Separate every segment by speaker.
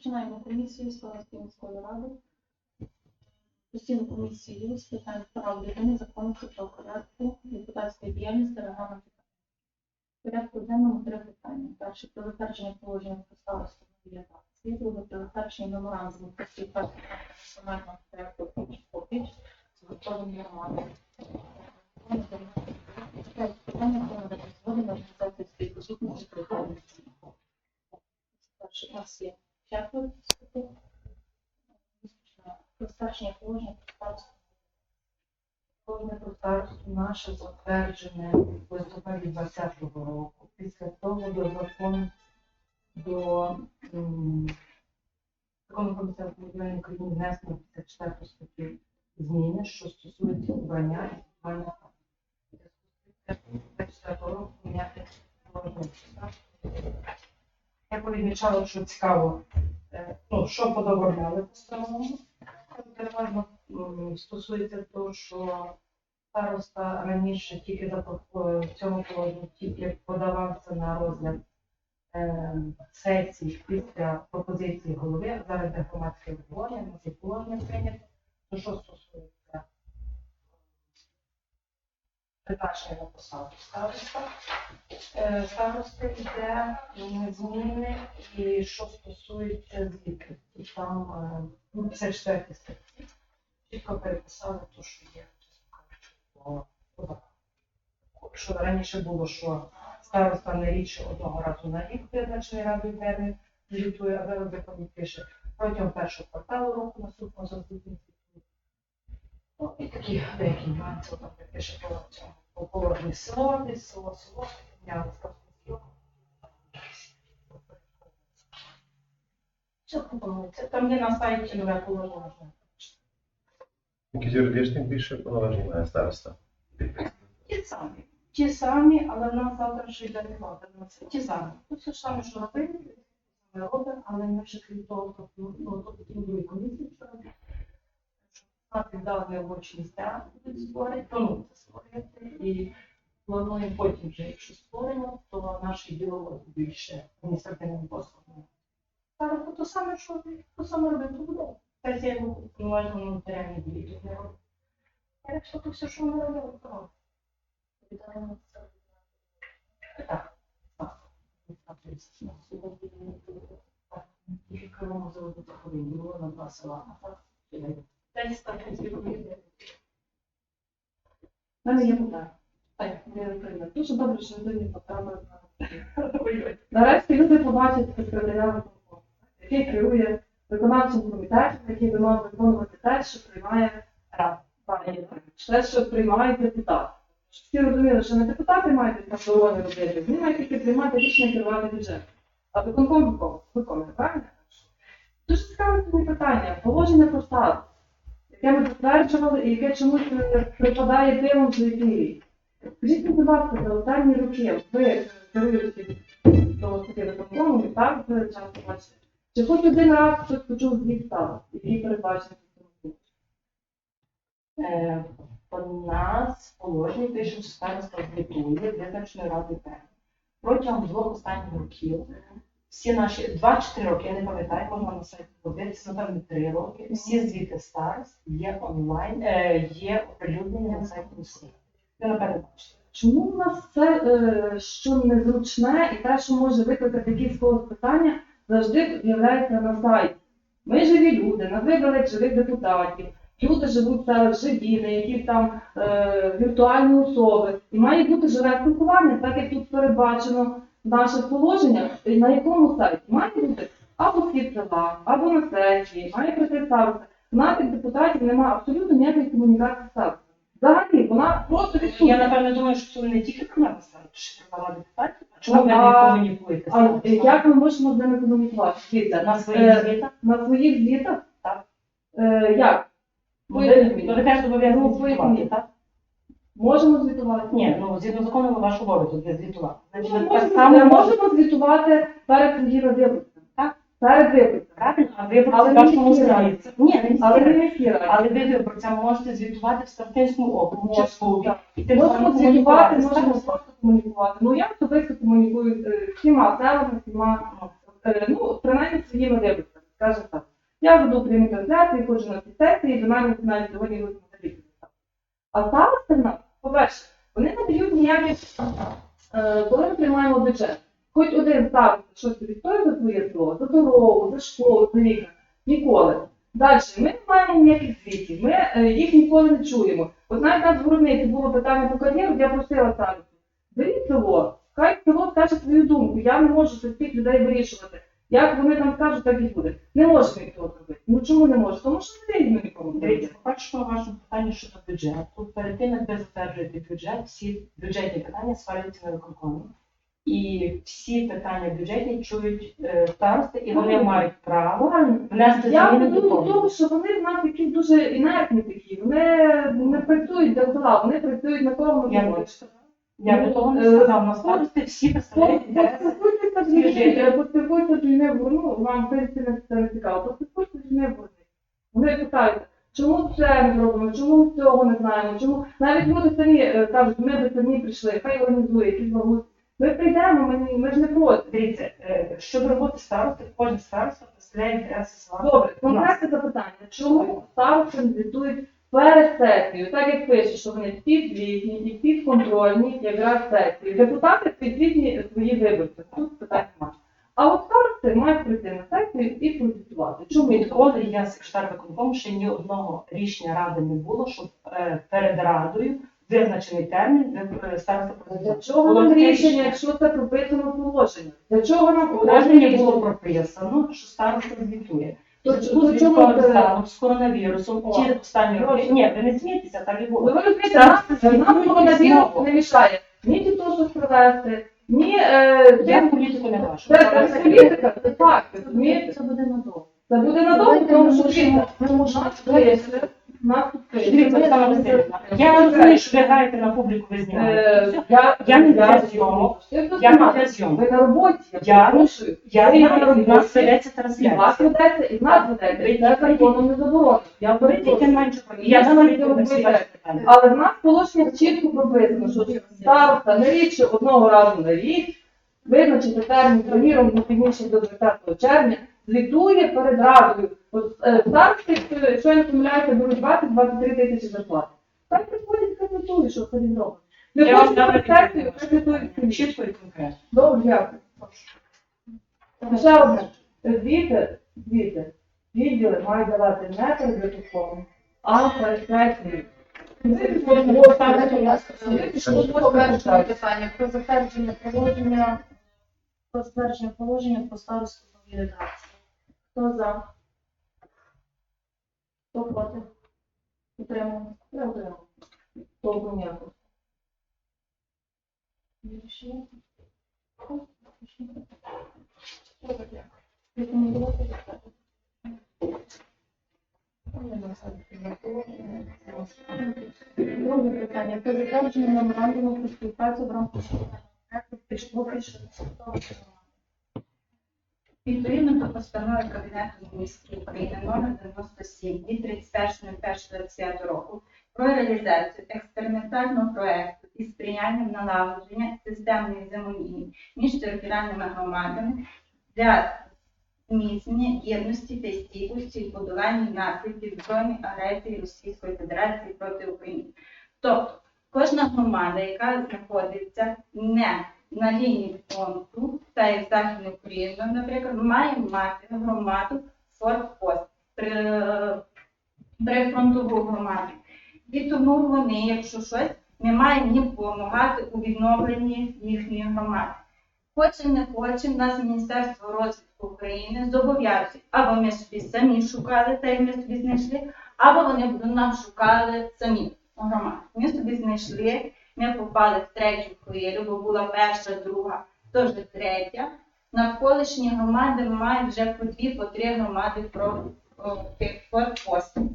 Speaker 1: Починаємо комісію з Палацької міської ради. Постійну комісію з питань прав людини, законності та порядку, депутатської діяльності, регламенту. Порядку денному три питання. Перше про затвердження положення про нової друге про затвердження меморандуму про співпрацю національного проєкту «Попіч» з готовим громадою. Третє питання про надання згоди на організацію співробітності з територіальних Перше у нас є Старшення положення про старосту.
Speaker 2: Наше затверджене в листопаді 2020 року. Після того до закону до закону місцеве самоврядування України внесено 54 статті зміни, що стосуються обрання і формування кадрів. 24 року міняти положення. Я повідмічала, що цікаво, е, ну, що подобавляли постанову. Переважно стосується того, що староста раніше тільки в цьому положенні тільки подавався на розгляд е, сесії після пропозиції голови, зараз де громадське обговорення, це положення прийнято. То що стосується призначення на посаду староста, е, старости йде зміни і що стосується звіту, там е, ну, 54 статті. Чітко переписали те, що є. Що раніше було, що староста не рідше одного разу на рік визначений радою термін звітує, а зараз закон пише протягом першого кварталу року наступного за звітний звітує. Ну, і такі деякі нюанси, там пише по цьому, по положенню село, десь село, село, підняли просто село. Все пропонується. Там є на сайті нове можна
Speaker 3: Якісь юридичних більше повноважень має староста.
Speaker 2: Ті самі. Ті самі, але в нас завтра ще йде робота. Ті самі. Тут все ж саме, що робили, ми робимо, але ми ще крім того, тобто, ну, трудові комісії вчора. Нас віддали робочі місця, будуть створити, планується створити, і плануємо потім вже, якщо створимо, то наш відділ більше адміністративним послугом. Зараз то саме, що то саме робити то буде. Сесія його повноважена на дії. А якщо то все, що ми робимо, то робимо.
Speaker 1: Вітаємо.
Speaker 2: Так. Тільки кривому заводу заходив, було на два села, а так десь так відповідає.
Speaker 1: У мене є питання. Так. Дуже добре, що ви не потрапили на Нарешті люди побачать секретаря який керує виконавчим комітетом, який би мав виконувати те, що приймає рада. Те, що приймають депутати. Щоб всі розуміли, що не депутати мають там дороги робити, вони мають тільки приймати рішення керувати бюджет. А виконком виконує, правильно? Дуже цікаве тоді питання. Положення про статус, яке ми затверджували і яке чомусь е, припадає дивом в ефірі. Скажіть, будь ласка, за останні роки ви керуєте до таки виконкому, і так ви часто бачите. Чи хоч один раз хтось почув звіт став, який передбачений в цьому?
Speaker 2: Е, У нас в положенні пише, що староста звітує визначеною радою термін. Протягом двох останніх років всі наші 2-4 роки, я не пам'ятаю, можна на сайті подивитися, напевно, 3 роки. Всі звіти старост є онлайн, е, є оприлюднені на сайті усіх. Ви напевно бачите.
Speaker 1: Чому у нас це, е, що незручне і те, що може викликати якісь когось питання, завжди з'являється на сайті? Ми живі люди, нас вибрали живих депутатів. Люди живуть зараз живі, не якісь там е, віртуальні особи. І має бути живе спілкування, так як тут передбачено в наших положеннях. І на якому сайті має бути або схід села, або на сесії, має. У наших депутатів немає абсолютно ніякої комунікації старостою. Взагалі, вона просто відсутня.
Speaker 2: Я напевно думаю, що це не тільки про нас що про депутатів. Чому ви не
Speaker 1: А,
Speaker 2: комунікуєте? з
Speaker 1: А як ми можемо з ними комунікувати? Дивіться,
Speaker 2: на
Speaker 1: Е,
Speaker 2: своїх звітах?
Speaker 1: на своїх звітах?
Speaker 2: Так.
Speaker 1: Е, як?
Speaker 2: Ну, ви ну, ви теж зобов'язані
Speaker 1: Ну,
Speaker 2: звітувати,
Speaker 1: поясніть.
Speaker 2: так?
Speaker 1: Можемо звітувати?
Speaker 2: Ні, ну згідно закону ваш обов'язок є звітувати. Значить,
Speaker 1: Ми
Speaker 2: ви
Speaker 1: можемо,
Speaker 2: само
Speaker 1: ми
Speaker 2: можете
Speaker 1: можемо звітувати перед своїми виборцями. Перед виборцями.
Speaker 2: правильно, а
Speaker 1: Але не
Speaker 2: в вашому Ні, не
Speaker 1: Але не раді.
Speaker 2: Але ви виборцям можете звітувати в Старостинському округу
Speaker 1: Можемо
Speaker 2: самим
Speaker 1: звітувати, можемо просто комунікувати. Ну я особисто комунікую з е, всіма селами, всіма, е, ну, принаймні своїми виборцями. скажімо так. Я веду прямі трансляції, ходжу на ці сесії, і до мене навіть сьогодні йдуть моделі. А нас, по-перше, вони не дають ніяких, е, коли ми приймаємо бюджет. Хоч один староста щось відстоює за своє слово, за дорогу, за школу, за вікна. Ніколи. Далі, ми не маємо ніяких звітів, ми е, їх ніколи не чуємо. От навіть нас в було питання по кар'єру, я просила старосту, беріть село, хай село скаже свою думку, я не можу за всіх людей вирішувати. Як вони там скажуть, так і буде. Не можемо ніхто зробити. Ну чому не може? Тому що не вигідно нікому.
Speaker 2: Дивіться, по-перше, по вашому питанню щодо бюджету. Перед тим, як ви затверджуєте бюджет, всі бюджетні питання свалюються на виконкомі. І всі питання бюджетні чують е, старости, і вони мають право внести
Speaker 1: Я
Speaker 2: зміни
Speaker 1: веду
Speaker 2: до
Speaker 1: до
Speaker 2: того.
Speaker 1: того, що вони в нас якісь дуже інертні такі. Вони не працюють для села, вони працюють на кого
Speaker 2: Я бачу. Я до того не
Speaker 1: Е,
Speaker 2: сказав, на старости всі представляють інтереси.
Speaker 1: Поспілкуйтеся з людьми, поспілкуйтеся з людьми, ну, вам в принципі не це не цікаво, поспілкуйтеся з людьми. Вони питають, чому це не робимо, чому цього не знаємо, чому навіть люди самі е, кажуть, ми би самі прийшли, хай організує якісь благоустрій. Ми прийдемо, ми, ми ж не проти.
Speaker 2: Дивіться, е, щодо роботи старости, кожен староста представляє інтереси села.
Speaker 1: Добре, конкретне запитання. Чому старости не звітують перед сесією? Так як пише, що вони підзвітні і підконтрольні якраз сесії. Депутати підзвітні свої виборці. Тут питань немає. А от старости мають прийти на сесію і прозвітувати. Чому?
Speaker 2: Відколи я секретар виконкому, ще ні одного рішення ради не було, щоб е, перед радою визначений термін ви- е, староста
Speaker 1: Для чого нам рішення, якщо це прописано в положенні? Для чого нам
Speaker 2: положенні було прописано, що староста звітує.
Speaker 1: То
Speaker 2: В зв'язку
Speaker 1: то
Speaker 2: з
Speaker 1: чому
Speaker 2: станом, з коронавірусом,
Speaker 1: О,
Speaker 2: ті останні роки. Ні, ви не смієтеся, так і
Speaker 1: Ви
Speaker 2: було.
Speaker 1: розумієте, нам,
Speaker 2: Старости
Speaker 1: нам коронавірус не мішає ні тітушок провести, ні... Е,
Speaker 2: Я в політику не бачу.
Speaker 1: Це, це політика, це розумієте?
Speaker 4: Це буде надовго.
Speaker 1: Це буде надовго, тому що ми можемо. Нас тут
Speaker 2: я розумію, що ви граєте на публіку, ви знімаєте.
Speaker 1: Е, Я,
Speaker 2: Я не для зйомок. Я не для зйомок.
Speaker 1: Ви на роботі,
Speaker 2: Я-
Speaker 1: я.
Speaker 2: Я
Speaker 1: роботі.
Speaker 2: нас ведеться
Speaker 1: І вас
Speaker 2: трансляція.
Speaker 1: ведеться, і нас ведеться. І законом не заборонено. Я
Speaker 2: тільки менше я
Speaker 1: Я
Speaker 2: питання.
Speaker 1: Але в нас положення чітко прописано, що староста не рідше одного разу на рік визначити термін, приміром, не пізніше до 20 червня, звітує перед радою. От, е, Старости, якщо я не помиляюся, беруть 20-23 тисячі зарплати. Так приходять, звітує, що це він робить. Не хочуть собі.
Speaker 2: Чітко і конкретно.
Speaker 1: Добре, дякую. Ще одне. Звіти, звіти, відділи мають давати не перед а перед сесією.
Speaker 4: Питання про затвердження положення про затвердження положення про старосту новій редакції. Хто за? Хто проти? Утримуємо.
Speaker 1: Не отримав.
Speaker 4: Друге питання. Про затвердження меморандуму про співпрацю в рамках проекту «Пішло рішення».
Speaker 5: Відповідно до постанови Кабінету міністрів України номер 97 від 31.01.2020 року про реалізацію експериментального проекту із сприянням налагодження системної взаємодії між територіальними громадами для зміцнення єдності та стійкості і подолання наслідків збройної агресії Російської Федерації проти України. Тобто кожна громада, яка знаходиться не на лінії фронту та як Західної України, наприклад, має мати громаду форпост при, при громаду. І тому вони, якщо щось, ми маємо їм допомагати у відновленні їхньої громади. Хоче не хоче, нас Міністерство розвитку України зобов'язує, або ми собі самі шукали, та ми собі знайшли, або вони нам шукали самі громади. Ми собі знайшли, ми попали в третю хвилю, бо була перша, друга, теж третя. Навколишні громади мають вже по дві, по три громади про форпостів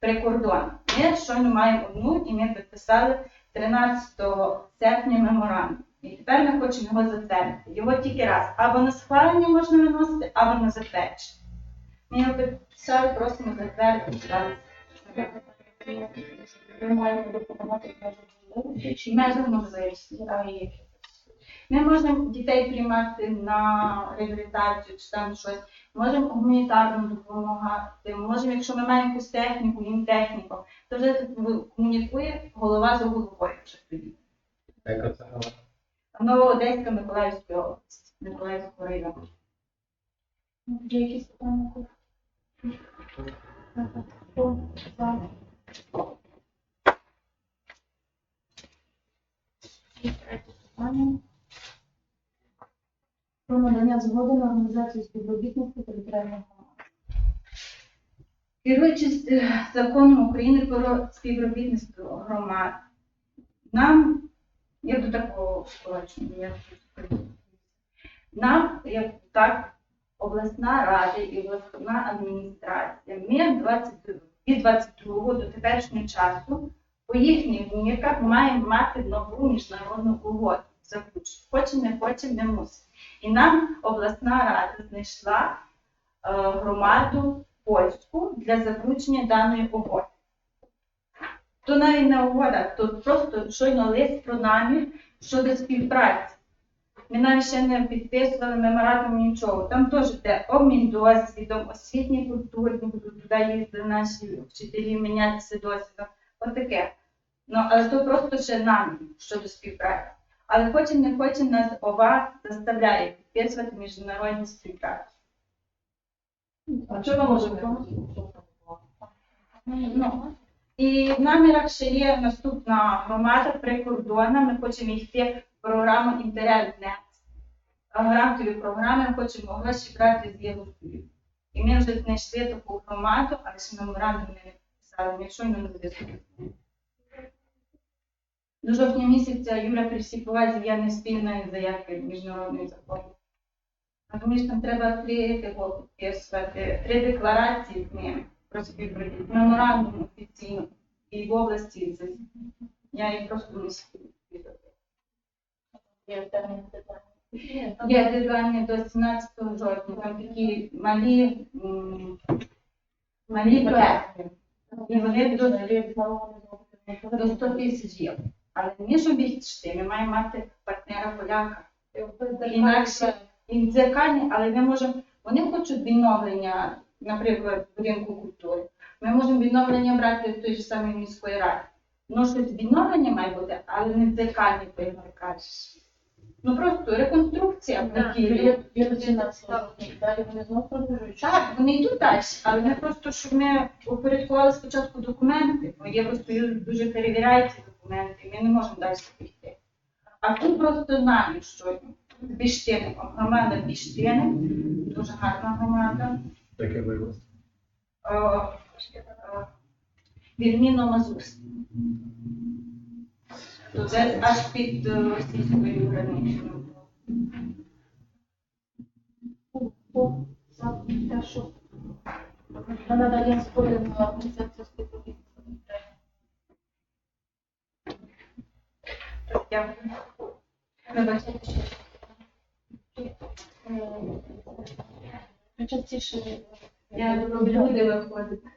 Speaker 5: прикордон. Ми щойно маємо одну, і ми підписали 13 серпня меморандум. І тепер ми хочемо його затвердити. Його тільки раз або на схвалення можна виносити, або на затвердження. Ми його підписали, просимо затвердити.
Speaker 4: Ми маємо допомагати межах можливості. А,
Speaker 5: можемо дітей приймати на реабілітацію чи там щось, можемо гуманітарну допомагати, можемо, якщо ми маємо якусь техніку, їм техніку, то вже комунікує голова за головою вже тоді.
Speaker 3: Яка це громада?
Speaker 5: Новоодеська Миколаївська область, Миколаївського району.
Speaker 4: Є якісь питання? Хто за? Про надання згоди на організацію співробітництва територіального громади.
Speaker 5: Керуючись е, законом України про співробітництво громад, нам, я до такого я нам, як так, обласна рада і обласна адміністрація, ми від 22 до теперішнього часу по їхніх мірках маємо мати нову міжнародну угоду. Заключно. Хочемо, не хочемо, не мусимо. І нам обласна рада знайшла е, громаду польську для заключення даної угоди. То навіть не угода, то просто щойно лист про намір щодо співпраці. Ми навіть ще не підписували меморандум нічого. Там теж йде обмін досвідом, освітні культурні, туди їздити наші вчителі, мінятися досвідом. Отаке. Ну, але то просто ще намір щодо співпраці. Але хочемо, не хочемо, нас ОВА заставляє підписувати міжнародні співпраці.
Speaker 1: А чого ми можемо?
Speaker 5: Ну, і в намірах ще є наступна громада прикордонна. Ми хочемо йти в програму інтернет. Грантові програми ми хочемо гроші брати з Європи. І ми вже знайшли таку громаду, але ще меморандум не підписали, ми щойно не зв'язку. До жовтня місяця Юля при всій повазі я не спільної заявки міжнародної закону. Тому там треба три типу, підписувати, три декларації з ними про співпрацю, меморандум офіційно і в області. і за- Я їх просто не спію.
Speaker 4: Є.
Speaker 5: Є дедлайни до 17 жовтня, там такі малі, м, малі проекти. І вони до, до 100 тисяч євро. Але між їх ми маємо мати партнера поляка. Інакше дзеркальні, але ми можемо, вони хочуть відновлення, наприклад, будинку культури. Ми можемо відновлення брати в той же самій міської ради. Ну, щось відновлення має бути, але не дзеркальні, то як кажеш. Ну просто реконструкція.
Speaker 4: Є ціна далі вони знову продовжують.
Speaker 5: Так, вони йдуть далі, але не просто, щоб ми упорядкували спочатку документи, бо Євросоюз дуже перевіряє ці документи, ми не можемо далі піти. А тут просто знаю, що з Біштиником, громада Біштиник, дуже гарна громада,
Speaker 3: Яке виявилося?
Speaker 5: е, е, відмінно Мазурська. То це аж під е, російською.
Speaker 4: Хто за те, що на організацію співробітництва територіального
Speaker 5: Дякую. Вибачте.
Speaker 4: Е, Частіше
Speaker 5: Я люблю люди виходити.